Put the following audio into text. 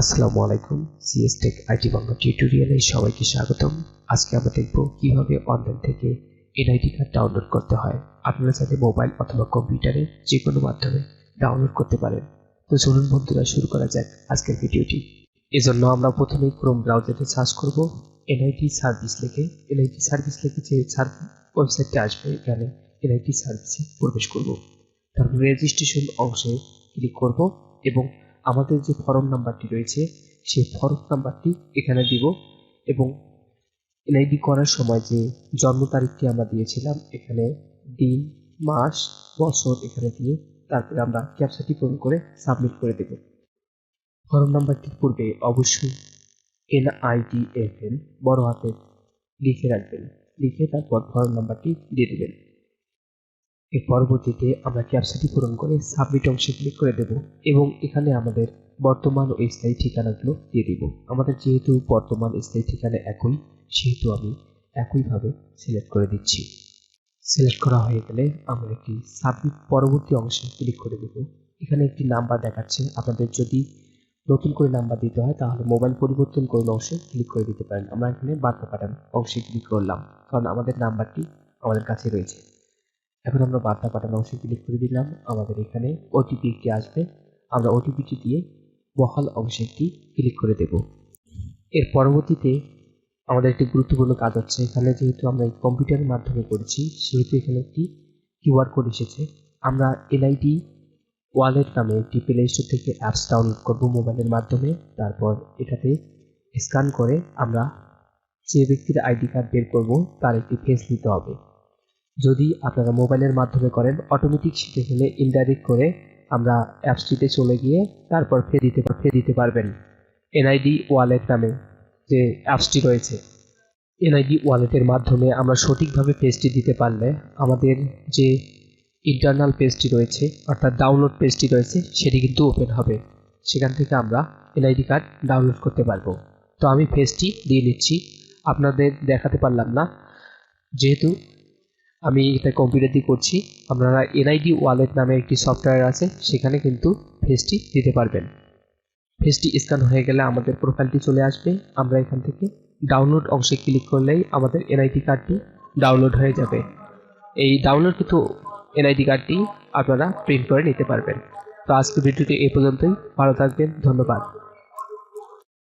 আসসালামু আলাইকুম CS take IT Bangla টিউটোরিয়ালে সবাইকে স্বাগতম। আজকে আমরা দেখব কীভাবে অনলাইন থেকে এনআইডি কার্ড ডাউনলোড করতে হয়। আপনারা চাইলে মোবাইল অথবা কম্পিউটারে যে কোনো মাধ্যমে ডাউনলোড করতে পারেন। তো চলুন বন্ধুরা, শুরু করা যাক আজকের ভিডিওটি। এজন্য আমরা প্রথমে ক্রোম ব্রাউজারে সার্চ করব। এনআইটি সার্ভিস লিখে এনআইটি সার্ভিস লিখে যে ওয়েবসাইটটা আসবে, এখানে এনআইটি সার্ভিসে প্রবেশ করব। তারপর রেজিস্ট্রেশন অংশে ক্লিক করব এবং আমাদের যে ফর্ম নাম্বারটি রয়েছে, সেই ফর্ম নাম্বারটি এখানে দিব এবং এনআইডি করার সময় যে জন্ম তারিখটি আমরা দিয়েছিলাম, এখানে দিন, মাস, বছর এখানে দিয়ে তারপরে আমরা ক্যাপচাটি পূরণ করে সাবমিট করে দেব। ফর্ম নাম্বারটির পূর্বে অবশ্যই এনআইডি এফ এন বড় হাতে লিখে রাখবেন, লিখে তারপর ফর্ম নাম্বারটি দিয়ে দেবেন। এর পরবর্তীতে আমরা ক্যাপচাটি পূরণ করে সাবমিট অংশে ক্লিক করে দেব এবং এখানে আমাদের বর্তমান ও স্থায়ী ঠিকানাগুলো দিয়ে দিব। আমাদের যেহেতু বর্তমান স্থায়ী ঠিকানা একই, সেহেতু আমি একইভাবে সিলেক্ট করে দিচ্ছি। সিলেক্ট করা হয়ে গেলে আমরা একটি সাবমিট পরবর্তী অংশে ক্লিক করে দেব। এখানে একটি নাম্বার দেখাচ্ছে। আপনাদের যদি নতুন করে নাম্বার দিতে হয়, তাহলে মোবাইল পরিবর্তন করুন অংশে ক্লিক করে দিতে পারেন। আমরা এখানে বার্তা পাঠান অংশে ক্লিক করলাম। কারণ আমাদের নাম্বারটি আমাদের কাছে রয়েছে। এখন আমরা বার্তা পাঠানো অংশে ক্লিক করে দিলাম। আমাদের এখানে ওটিপি একটি আসবে। আমরা ওটিপিটি দিয়ে বহাল অংশে একটি ক্লিক করে দেব। এর পরবর্তীতে আমাদের একটি গুরুত্বপূর্ণ কাজ হচ্ছে, এখানে যেহেতু আমরা এই কম্পিউটারের মাধ্যমে করেছি, সেহেতু এখানে একটি কিউআর কোড এসেছে। আমরা এনআইডি ওয়ালেট নামে একটি প্লে স্টোর থেকে অ্যাপস ডাউনলোড করব মোবাইলের মাধ্যমে। তারপর এটাতে স্ক্যান করে আমরা যে ব্যক্তির আইডি কার্ড বের করব, তার একটি ফেস নিতে হবে। যদি আপনারা মোবাইলের মাধ্যমে করেন অটোমেটিক শিখে গেলে ইনডাইরেক্ট করে আমরা অ্যাপসটিতে চলে গিয়ে তারপর ফে দিতে ফে দিতে পারবেন। এনআইডি ওয়ালেট নামে যে অ্যাপসটি রয়েছে। এনআইডি ওয়ালেটের মাধ্যমে আমরা সঠিকভাবে পেজটি দিতে পারলে আমাদের যে ইন্টারনাল পেজটি রয়েছে, অর্থাৎ ডাউনলোড পেজটি রয়েছে, সেটি কিন্তু ওপেন হবে। সেখান থেকে আমরা এনআইডি কার্ড ডাউনলোড করতে পারব। তো আমি পেজটি দিয়ে নিচ্ছি। আপনাদের দেখাতে পারলাম না। যেহেতু আমি এটা কম্পিউটার দিয়ে করছি। আপনারা এনআইডি ওয়ালেট নামে একটি সফটওয়্যার আছে, সেখানে কিন্তু ফেসটি দিতে পারবেন। ফেসটি স্ক্যান হয়ে গেলে আমাদের প্রোফাইলটি চলে আসবে। আমরা এখান থেকে ডাউনলোড অংশে ক্লিক করলেই আমাদের এনআইডি কার্ডটি ডাউনলোড হয়ে যাবে। এই ডাউনলোড কিন্তু এনআইডি কার্ডটি আপনারা প্রিন্ট করে নিতে পারবেন। তো আজকে ভিডিওটি এই পর্যন্তই। ভালো থাকবেন। ধন্যবাদ।